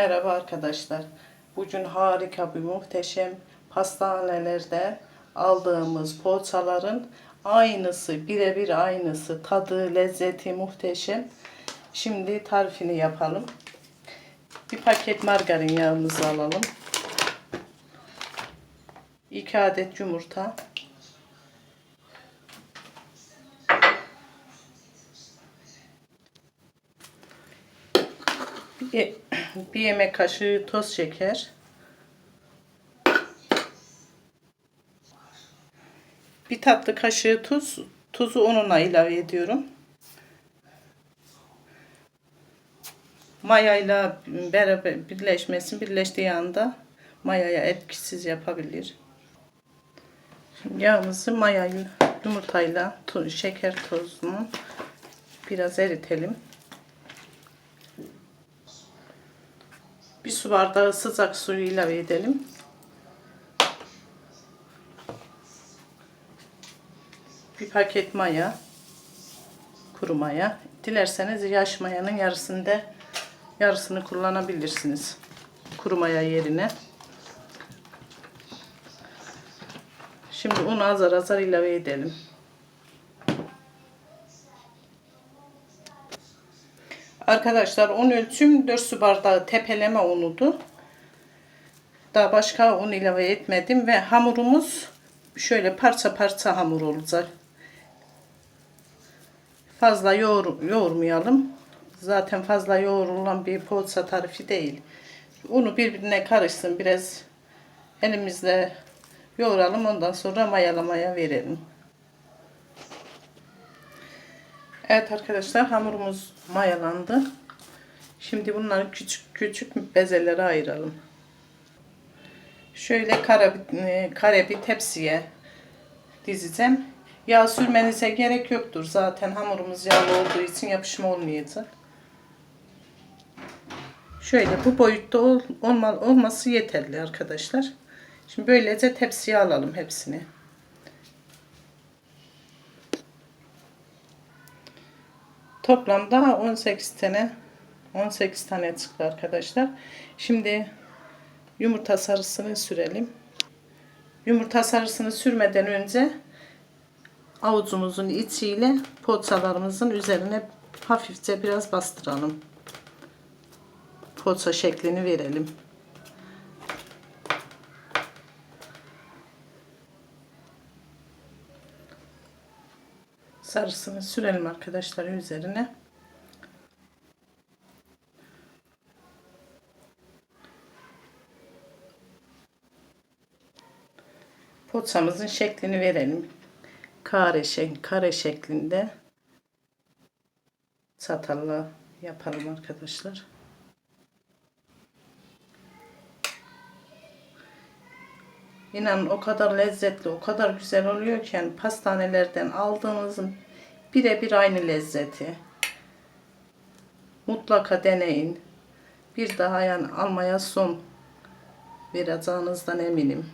Merhaba arkadaşlar. Bugün harika bir muhteşem pastanelerde aldığımız poğaçaların aynısı, birebir aynısı. Tadı, lezzeti muhteşem. Şimdi tarifini yapalım. Bir paket margarin yağımızı alalım. 2 adet yumurta. Bir, bir yemek kaşığı toz şeker. Bir tatlı kaşığı tuz. Tuzu onunla ilave ediyorum. Mayayla beraber birleşmesin. Birleştiği anda mayaya etkisiz yapabilir. Yağımızı mayayı yumurtayla şeker tozunu biraz eritelim. Su bardağı sıcak suyu ilave edelim. Bir paket maya. Kuru maya. Dilerseniz yaş mayanın yarısında yarısını kullanabilirsiniz. Kuru maya yerine. Şimdi unu azar azar ilave edelim. Arkadaşlar un ölçüm 4 su bardağı tepeleme unudu. Daha başka un ilave etmedim ve hamurumuz şöyle parça parça hamur olacak. Fazla yoğur, yoğurmayalım. Zaten fazla yoğurulan bir poğaça tarifi değil. Unu birbirine karışsın biraz elimizle yoğuralım ondan sonra mayalamaya verelim. Evet arkadaşlar hamurumuz mayalandı. Şimdi bunları küçük küçük bezelere ayıralım. Şöyle kare, kare bir tepsiye dizeceğim. Yağ sürmenize gerek yoktur. Zaten hamurumuz yağlı olduğu için yapışma olmayacak. Şöyle bu boyutta ol, olma, olması yeterli arkadaşlar. Şimdi böylece tepsiye alalım hepsini. Toplamda 18 tane 18 tane çıktı arkadaşlar. Şimdi yumurta sarısını sürelim. Yumurta sarısını sürmeden önce avucumuzun içiyle poğaçalarımızın üzerine hafifçe biraz bastıralım. Poğaça şeklini verelim. Sarısını sürelim arkadaşlar üzerine. Poğaçamızın şeklini verelim. Kare, şek kare şeklinde çatalla yapalım arkadaşlar. İnanın o kadar lezzetli, o kadar güzel oluyor ki yani pastanelerden aldığınızın birebir aynı lezzeti. Mutlaka deneyin. Bir daha yani almaya son vereceğinizden eminim.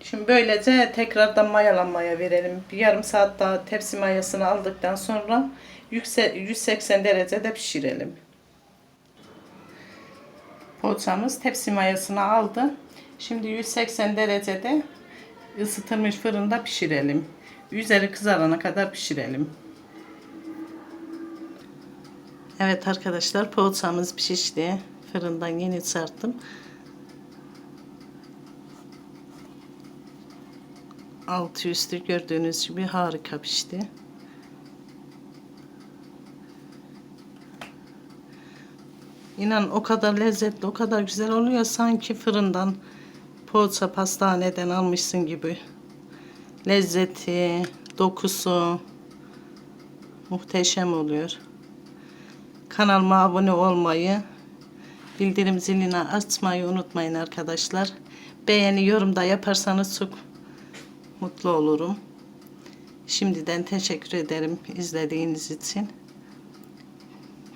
Şimdi böylece tekrardan mayalanmaya verelim. Bir yarım saat daha tepsi mayasını aldıktan sonra 180 derecede pişirelim. Poğaçamız tepsi mayasını aldı. Şimdi 180 derecede ısıtılmış fırında pişirelim. Üzeri kızarana kadar pişirelim. Evet arkadaşlar poğaçamız pişti. Fırından yeni çıkarttım. Altı üstü gördüğünüz gibi harika pişti. İnan o kadar lezzetli, o kadar güzel oluyor sanki fırından poğaça pastaneden almışsın gibi. Lezzeti, dokusu muhteşem oluyor. Kanalıma abone olmayı, bildirim zilini açmayı unutmayın arkadaşlar. Beğeni, yorum da yaparsanız çok mutlu olurum. Şimdiden teşekkür ederim izlediğiniz için.